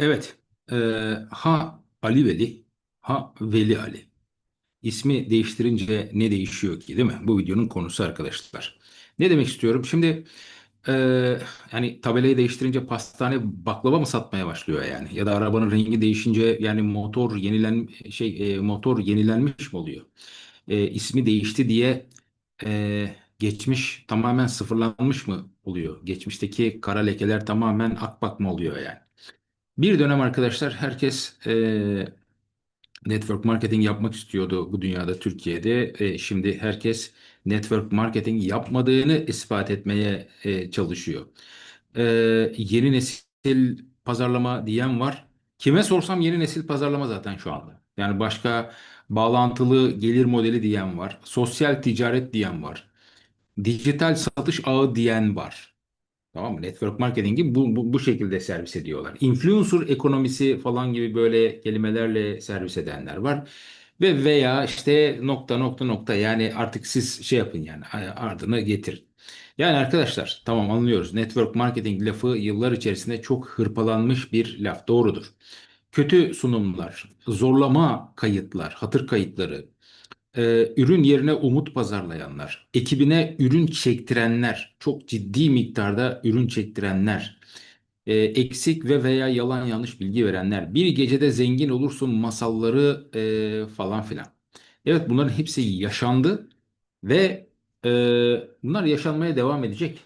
Evet, eee, ha Ali Veli, ha Veli Ali. İsmi değiştirince ne değişiyor ki, değil mi? Bu videonun konusu arkadaşlar. Ne demek istiyorum? Şimdi eee, yani tabelayı değiştirince pastane baklava mı satmaya başlıyor yani? Ya da arabanın rengi değişince yani motor yenilen şey eee, motor yenilenmiş mi oluyor? Eee ismi değişti diye eee, geçmiş tamamen sıfırlanmış mı oluyor? Geçmişteki kara lekeler tamamen akbak mı oluyor yani? Bir dönem arkadaşlar herkes e, network marketing yapmak istiyordu bu dünyada Türkiye'de. E, şimdi herkes network marketing yapmadığını ispat etmeye e, çalışıyor. E, yeni nesil pazarlama diyen var. Kime sorsam yeni nesil pazarlama zaten şu anda. Yani başka bağlantılı gelir modeli diyen var. Sosyal ticaret diyen var. Dijital satış ağı diyen var. Tamam mı? Network marketing'i bu, bu, bu şekilde servis ediyorlar. Influencer ekonomisi falan gibi böyle kelimelerle servis edenler var. Ve veya işte nokta nokta nokta yani artık siz şey yapın yani ardını getirin. Yani arkadaşlar tamam anlıyoruz. Network marketing lafı yıllar içerisinde çok hırpalanmış bir laf. Doğrudur. Kötü sunumlar, zorlama kayıtlar, hatır kayıtları, e, ürün yerine umut pazarlayanlar, ekibine ürün çektirenler, çok ciddi miktarda ürün çektirenler, e, eksik ve veya yalan yanlış bilgi verenler, bir gecede zengin olursun masalları e, falan filan. Evet bunların hepsi yaşandı ve e, bunlar yaşanmaya devam edecek.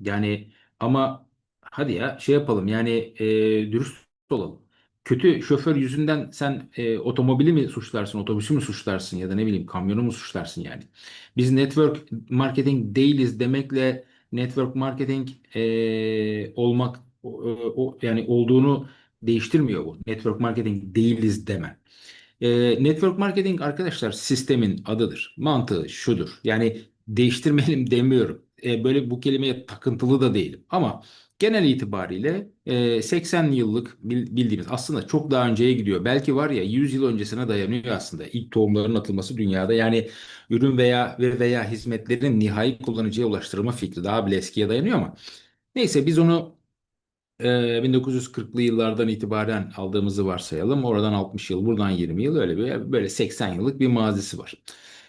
Yani ama hadi ya şey yapalım yani e, dürüst olalım. Kötü şoför yüzünden sen e, otomobili mi suçlarsın, otobüsü mü suçlarsın ya da ne bileyim kamyonu mu suçlarsın yani. Biz network marketing değiliz demekle network marketing e, olmak o, o- yani olduğunu değiştirmiyor bu. Network marketing değiliz deme. E, network marketing arkadaşlar sistemin adıdır. Mantığı şudur. Yani değiştirmeyelim demiyorum. E, böyle bu kelimeye takıntılı da değilim. Ama genel itibariyle e, 80 yıllık bil- bildiğimiz aslında çok daha önceye gidiyor. Belki var ya 100 yıl öncesine dayanıyor aslında ilk tohumların atılması dünyada. Yani ürün veya ve veya hizmetlerin nihai kullanıcıya ulaştırılma fikri daha bile eskiye dayanıyor ama neyse biz onu ee, 1940'lı yıllardan itibaren aldığımızı varsayalım. Oradan 60 yıl, buradan 20 yıl öyle bir böyle 80 yıllık bir mazisi var.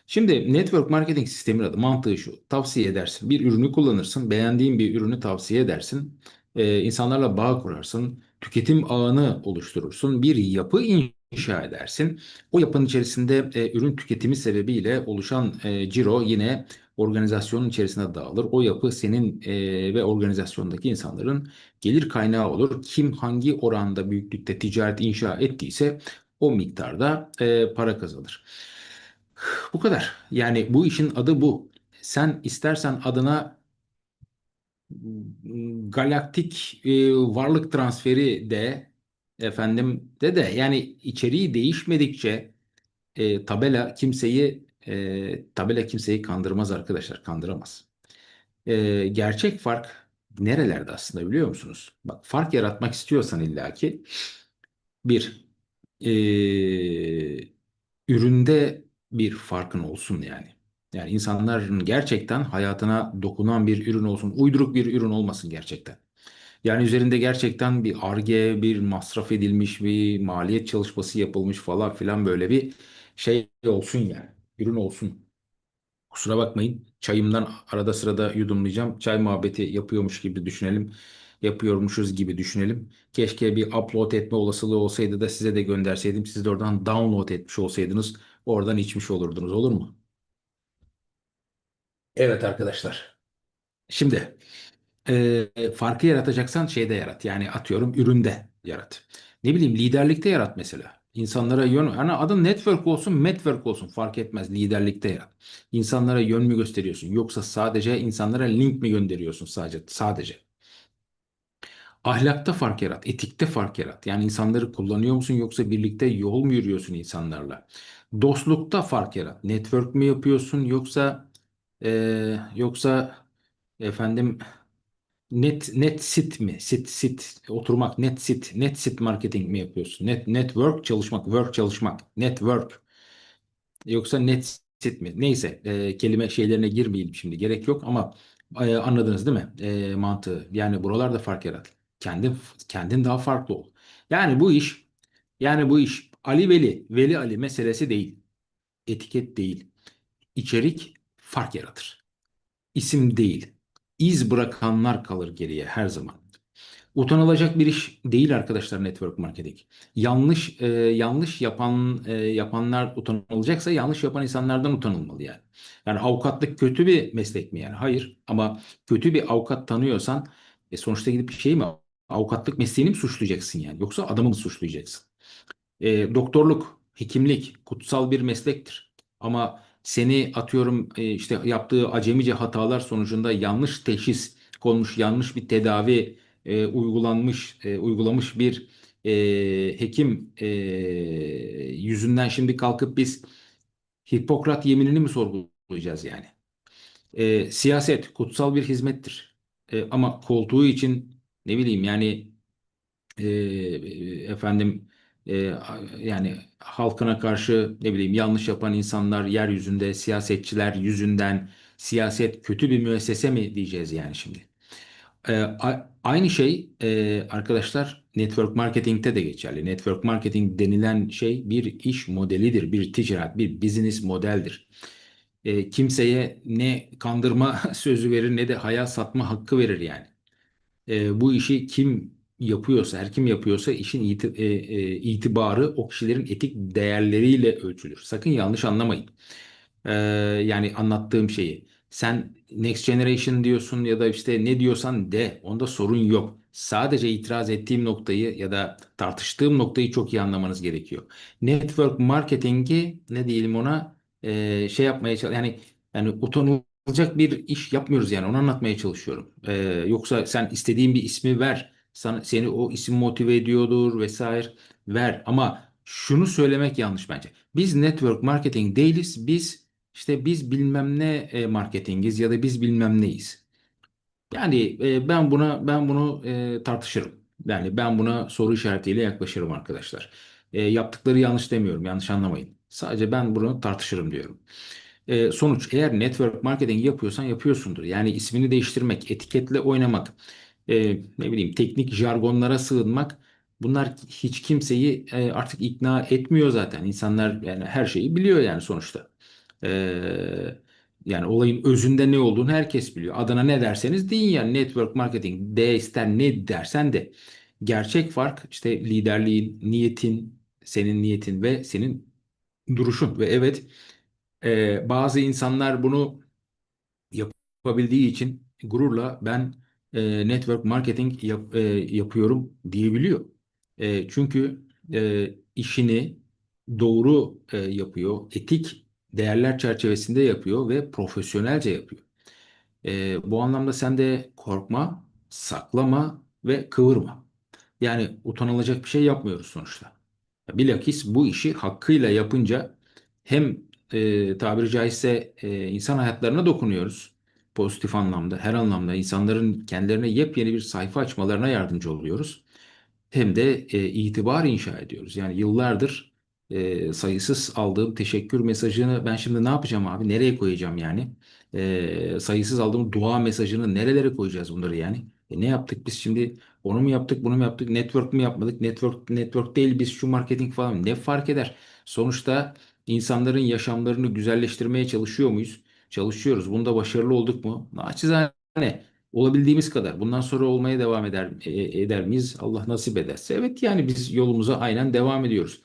Şimdi network marketing sistemin adı mantığı şu. Tavsiye edersin. Bir ürünü kullanırsın. Beğendiğin bir ürünü tavsiye edersin. Ee, insanlarla bağ kurarsın. Tüketim ağını oluşturursun. Bir yapı inşa edersin. O yapının içerisinde e, ürün tüketimi sebebiyle oluşan e, ciro yine organizasyonun içerisine dağılır. O yapı senin e, ve organizasyondaki insanların gelir kaynağı olur. Kim hangi oranda büyüklükte ticaret inşa ettiyse o miktarda e, para kazanır. Bu kadar. Yani bu işin adı bu. Sen istersen adına m, galaktik e, varlık transferi de efendim de de yani içeriği değişmedikçe e, tabela kimseyi e, tabela kimseyi kandırmaz arkadaşlar, kandıramaz. E, gerçek fark nerelerde aslında biliyor musunuz? Bak fark yaratmak istiyorsan illaki bir e, üründe bir farkın olsun yani. Yani insanların gerçekten hayatına dokunan bir ürün olsun. Uyduruk bir ürün olmasın gerçekten. Yani üzerinde gerçekten bir Ar-Ge, bir masraf edilmiş, bir maliyet çalışması yapılmış falan filan böyle bir şey olsun yani. Ürün olsun. Kusura bakmayın. Çayımdan arada sırada yudumlayacağım. Çay muhabbeti yapıyormuş gibi düşünelim. Yapıyormuşuz gibi düşünelim. Keşke bir upload etme olasılığı olsaydı da size de gönderseydim. Siz de oradan download etmiş olsaydınız. Oradan içmiş olurdunuz. Olur mu? Evet arkadaşlar. Şimdi e, farkı yaratacaksan şeyde yarat. Yani atıyorum üründe yarat. Ne bileyim liderlikte yarat mesela. İnsanlara yön, hani adın network olsun, network olsun fark etmez. Liderlikte yarat. İnsanlara yön mü gösteriyorsun? Yoksa sadece insanlara link mi gönderiyorsun sadece? Sadece. Ahlakta fark yarat, etikte fark yarat. Yani insanları kullanıyor musun yoksa birlikte yol mu yürüyorsun insanlarla? Dostlukta fark yarat. Network mi yapıyorsun yoksa e, yoksa efendim Net net sit mi? Sit sit oturmak net sit net sit marketing mi yapıyorsun? Net network çalışmak, work çalışmak, network yoksa net sit mi? Neyse e, kelime şeylerine girmeyelim şimdi gerek yok ama e, anladınız değil mi? E, mantığı. Yani buralarda fark yarat. Kendin kendin daha farklı ol. Yani bu iş yani bu iş Ali Veli, Veli Ali meselesi değil. Etiket değil. İçerik fark yaratır. İsim değil. İz bırakanlar kalır geriye her zaman. Utanılacak bir iş değil arkadaşlar network marketing. Yanlış e, yanlış yapan e, yapanlar utanılacaksa yanlış yapan insanlardan utanılmalı yani. Yani avukatlık kötü bir meslek mi yani? Hayır ama kötü bir avukat tanıyorsan e, sonuçta gidip bir şey mi avukatlık mesleğini mi suçlayacaksın yani? Yoksa adamı mı suçlayacaksın? E, doktorluk, hekimlik kutsal bir meslektir. Ama seni atıyorum e, işte yaptığı acemice hatalar sonucunda yanlış teşhis konmuş, yanlış bir tedavi e, uygulanmış, e, uygulamış bir e, hekim e, yüzünden şimdi kalkıp biz Hipokrat yeminini mi sorgulayacağız yani? E, siyaset kutsal bir hizmettir. E, ama koltuğu için ne bileyim yani e, efendim e, yani halkına karşı ne bileyim yanlış yapan insanlar yeryüzünde siyasetçiler yüzünden siyaset kötü bir müessese mi diyeceğiz yani şimdi? E, aynı şey e, arkadaşlar network marketing'te de geçerli. Network marketing denilen şey bir iş modelidir, bir ticaret, bir business modeldir. E, kimseye ne kandırma sözü verir ne de hayal satma hakkı verir yani e, bu işi kim yapıyorsa, her kim yapıyorsa işin e, e, itibarı o kişilerin etik değerleriyle ölçülür. Sakın yanlış anlamayın. E, yani anlattığım şeyi. Sen Next Generation diyorsun ya da işte ne diyorsan de. Onda sorun yok. Sadece itiraz ettiğim noktayı ya da tartıştığım noktayı çok iyi anlamanız gerekiyor. Network marketingi ne diyelim ona e, şey yapmaya çalış yani yani utanılacak bir iş yapmıyoruz yani onu anlatmaya çalışıyorum. Ee, yoksa sen istediğin bir ismi ver. Sana, seni o isim motive ediyordur vesaire ver. Ama şunu söylemek yanlış bence. Biz network marketing değiliz. Biz işte biz bilmem ne e, marketingiz ya da biz bilmem neyiz. Yani e, ben buna ben bunu e, tartışırım. Yani ben buna soru işaretiyle yaklaşırım arkadaşlar. E, yaptıkları yanlış demiyorum, yanlış anlamayın. Sadece ben bunu tartışırım diyorum. E, sonuç eğer network marketing yapıyorsan yapıyorsundur. Yani ismini değiştirmek, etiketle oynamak, e, ne bileyim teknik jargonlara sığınmak bunlar hiç kimseyi e, artık ikna etmiyor zaten. İnsanlar yani her şeyi biliyor yani sonuçta. E, yani olayın özünde ne olduğunu herkes biliyor. Adına ne derseniz deyin yani network marketing de ister ne dersen de. Gerçek fark işte liderliğin, niyetin, senin niyetin ve senin duruşun. Ve evet e, bazı insanlar bunu yapabildiği için gururla ben e, network marketing yap- e, yapıyorum diyebiliyor. E, çünkü e, işini doğru e, yapıyor, etik değerler çerçevesinde yapıyor ve profesyonelce yapıyor. E, bu anlamda sen de korkma, saklama ve kıvırma. Yani utanılacak bir şey yapmıyoruz sonuçta. Bilakis bu işi hakkıyla yapınca hem e, tabiri caizse e, insan hayatlarına dokunuyoruz. Pozitif anlamda, her anlamda insanların kendilerine yepyeni bir sayfa açmalarına yardımcı oluyoruz hem de e, itibar inşa ediyoruz. Yani yıllardır e, sayısız aldığım teşekkür mesajını ben şimdi ne yapacağım abi? Nereye koyacağım yani? E, sayısız aldığım dua mesajını nerelere koyacağız bunları yani? E, ne yaptık biz şimdi? Onu mu yaptık, bunu mu yaptık? Network mu yapmadık? Network network değil biz şu marketing falan ne fark eder? Sonuçta insanların yaşamlarını güzelleştirmeye çalışıyor muyuz? Çalışıyoruz. Bunda başarılı olduk mu? Naçizane Olabildiğimiz kadar. Bundan sonra olmaya devam eder e, eder miyiz? Allah nasip ederse. Evet yani biz yolumuza aynen devam ediyoruz.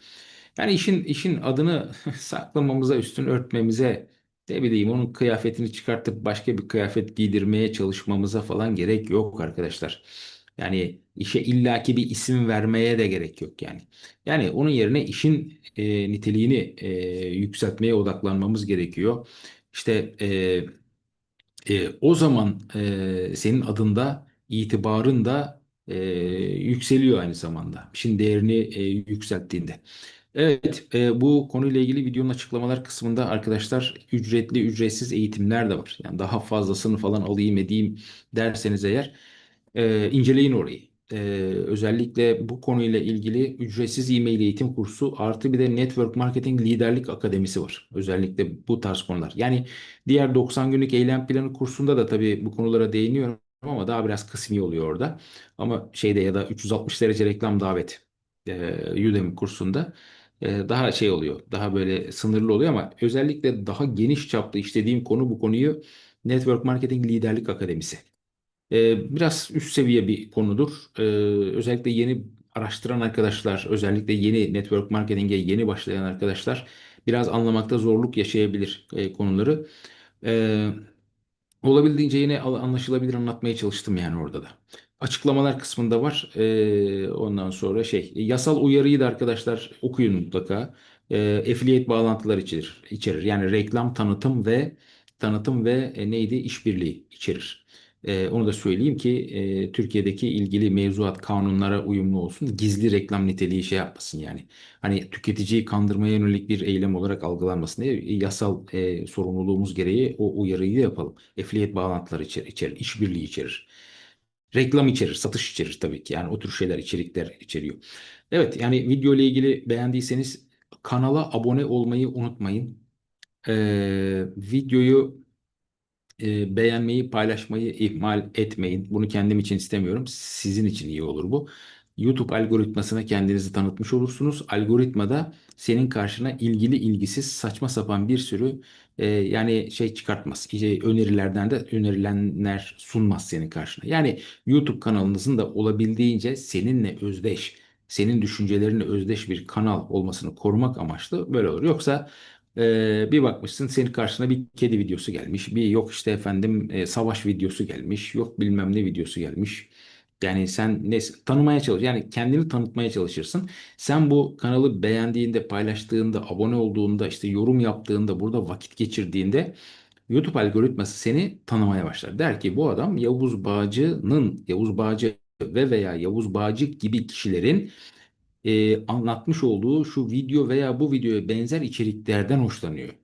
Yani işin işin adını saklamamıza, üstünü örtmemize, ne bileyim onun kıyafetini çıkartıp başka bir kıyafet giydirmeye çalışmamıza falan gerek yok arkadaşlar. Yani işe illaki bir isim vermeye de gerek yok yani. Yani onun yerine işin e, niteliğini e, yükseltmeye odaklanmamız gerekiyor. İşte e, e, o zaman e, senin adında itibarın da e, yükseliyor aynı zamanda. İşin değerini e, yükselttiğinde. Evet, e, bu konuyla ilgili videonun açıklamalar kısmında arkadaşlar ücretli ücretsiz eğitimler de var. Yani daha fazlasını falan alayım edeyim derseniz eğer e, inceleyin orayı. E, özellikle bu konuyla ilgili ücretsiz e-mail eğitim kursu artı bir de Network Marketing Liderlik Akademisi var. Özellikle bu tarz konular. Yani diğer 90 günlük eylem planı kursunda da tabii bu konulara değiniyorum ama daha biraz kısmi oluyor orada. Ama şeyde ya da 360 derece reklam davet e, Udemy kursunda e, daha şey oluyor. Daha böyle sınırlı oluyor ama özellikle daha geniş çaplı işlediğim konu bu konuyu Network Marketing Liderlik Akademisi. E, biraz üst seviye bir konudur. E, özellikle yeni araştıran arkadaşlar, özellikle yeni network marketing'e yeni başlayan arkadaşlar biraz anlamakta zorluk yaşayabilir e, konuları. E, Olabildiğince yine anlaşılabilir anlatmaya çalıştım yani orada da. Açıklamalar kısmında var. Ee, ondan sonra şey yasal uyarıyı da arkadaşlar okuyun mutlaka. Ee, affiliate bağlantılar içerir, içerir. Yani reklam, tanıtım ve tanıtım ve e, neydi? İşbirliği içerir. Ee, onu da söyleyeyim ki e, Türkiye'deki ilgili mevzuat kanunlara uyumlu olsun. Gizli reklam niteliği şey yapmasın yani. Hani tüketiciyi kandırmaya yönelik bir eylem olarak algılanmasın diye yasal e, sorumluluğumuz gereği o uyarıyı yapalım. Affiliate bağlantıları içerir, içerir, işbirliği içerir. Reklam içerir, satış içerir tabii ki. Yani o tür şeyler, içerikler içeriyor. Evet, yani video ile ilgili beğendiyseniz kanala abone olmayı unutmayın. Ee, videoyu e, beğenmeyi, paylaşmayı ihmal etmeyin. Bunu kendim için istemiyorum. Sizin için iyi olur bu. YouTube algoritmasına kendinizi tanıtmış olursunuz. Algoritmada senin karşına ilgili ilgisiz saçma sapan bir sürü e, yani şey çıkartmaz. İşte önerilerden de önerilenler sunmaz senin karşına. Yani YouTube kanalınızın da olabildiğince seninle özdeş, senin düşüncelerinle özdeş bir kanal olmasını korumak amaçlı böyle olur. Yoksa ee, bir bakmışsın senin karşına bir kedi videosu gelmiş. Bir yok işte efendim e, savaş videosu gelmiş. Yok bilmem ne videosu gelmiş. Yani sen ne tanımaya çalış yani kendini tanıtmaya çalışırsın. Sen bu kanalı beğendiğinde, paylaştığında, abone olduğunda, işte yorum yaptığında, burada vakit geçirdiğinde YouTube algoritması seni tanımaya başlar. Der ki bu adam Yavuz Bağcı'nın, Yavuz Bağcı ve veya Yavuz Bağcı gibi kişilerin e, anlatmış olduğu şu video veya bu videoya benzer içeriklerden hoşlanıyor.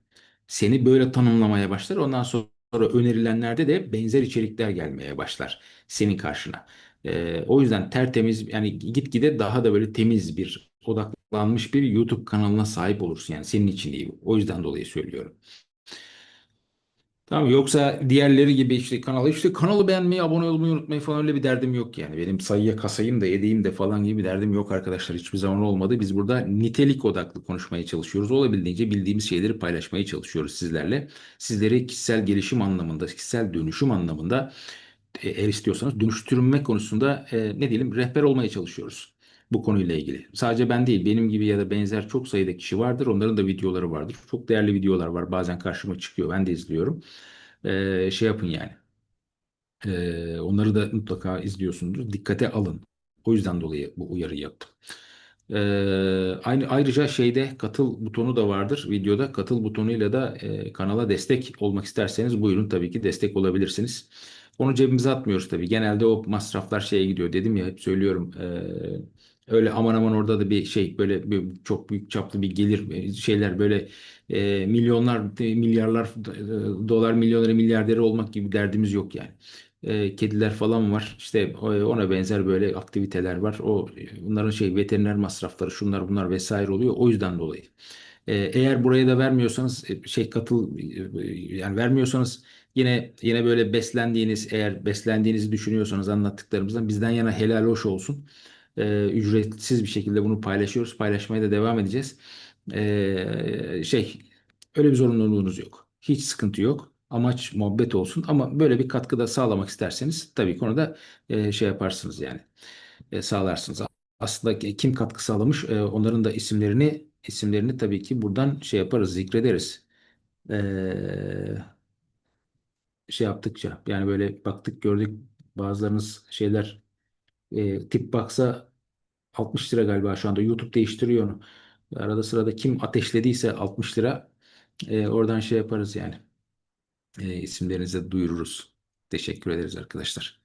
Seni böyle tanımlamaya başlar. Ondan sonra önerilenlerde de benzer içerikler gelmeye başlar senin karşına. E, o yüzden tertemiz yani gitgide daha da böyle temiz bir odaklanmış bir YouTube kanalına sahip olursun. Yani senin için iyi. O yüzden dolayı söylüyorum. Tamam yoksa diğerleri gibi işte kanalı işte kanalı beğenmeyi, abone olmayı unutmayı falan öyle bir derdim yok yani. Benim sayıya kasayım da edeyim de falan gibi bir derdim yok arkadaşlar. Hiçbir zaman olmadı. Biz burada nitelik odaklı konuşmaya çalışıyoruz. Olabildiğince bildiğimiz şeyleri paylaşmaya çalışıyoruz sizlerle. Sizleri kişisel gelişim anlamında, kişisel dönüşüm anlamında e, eğer istiyorsanız dönüştürme konusunda e, ne diyelim rehber olmaya çalışıyoruz bu konuyla ilgili. Sadece ben değil, benim gibi ya da benzer çok sayıda kişi vardır. Onların da videoları vardır. Çok değerli videolar var. Bazen karşıma çıkıyor. Ben de izliyorum. E, şey yapın yani. E, onları da mutlaka izliyorsunuz. Dikkate alın. O yüzden dolayı bu uyarıyı yaptım. Ee, aynı ayrıca şeyde katıl butonu da vardır videoda. Katıl butonuyla da e, kanala destek olmak isterseniz buyurun tabii ki destek olabilirsiniz. Onu cebimize atmıyoruz tabii. Genelde o masraflar şeye gidiyor. Dedim ya hep söylüyorum. Ee, öyle aman aman orada da bir şey böyle bir, çok büyük çaplı bir gelir e, şeyler böyle e, milyonlar e, milyarlar e, dolar milyonları milyarderi olmak gibi derdimiz yok yani e, kediler falan var. İşte ona benzer böyle aktiviteler var. O bunların şey veteriner masrafları şunlar bunlar vesaire oluyor. O yüzden dolayı. E, eğer buraya da vermiyorsanız şey katıl yani vermiyorsanız yine yine böyle beslendiğiniz eğer beslendiğinizi düşünüyorsanız anlattıklarımızdan bizden yana helal hoş olsun. E, ücretsiz bir şekilde bunu paylaşıyoruz. Paylaşmaya da devam edeceğiz. E, şey öyle bir zorunluluğunuz yok. Hiç sıkıntı yok. Amaç muhabbet olsun ama böyle bir katkıda sağlamak isterseniz tabii ki onu da e, şey yaparsınız yani e, sağlarsınız. Aslında kim katkı sağlamış e, onların da isimlerini isimlerini tabii ki buradan şey yaparız zikrederiz. E, şey yaptıkça yani böyle baktık gördük bazılarınız şeyler e, tip baksa 60 lira galiba şu anda YouTube değiştiriyor onu. Arada sırada kim ateşlediyse 60 lira e, oradan şey yaparız yani. E, isimlerinizi duyururuz. Teşekkür ederiz arkadaşlar.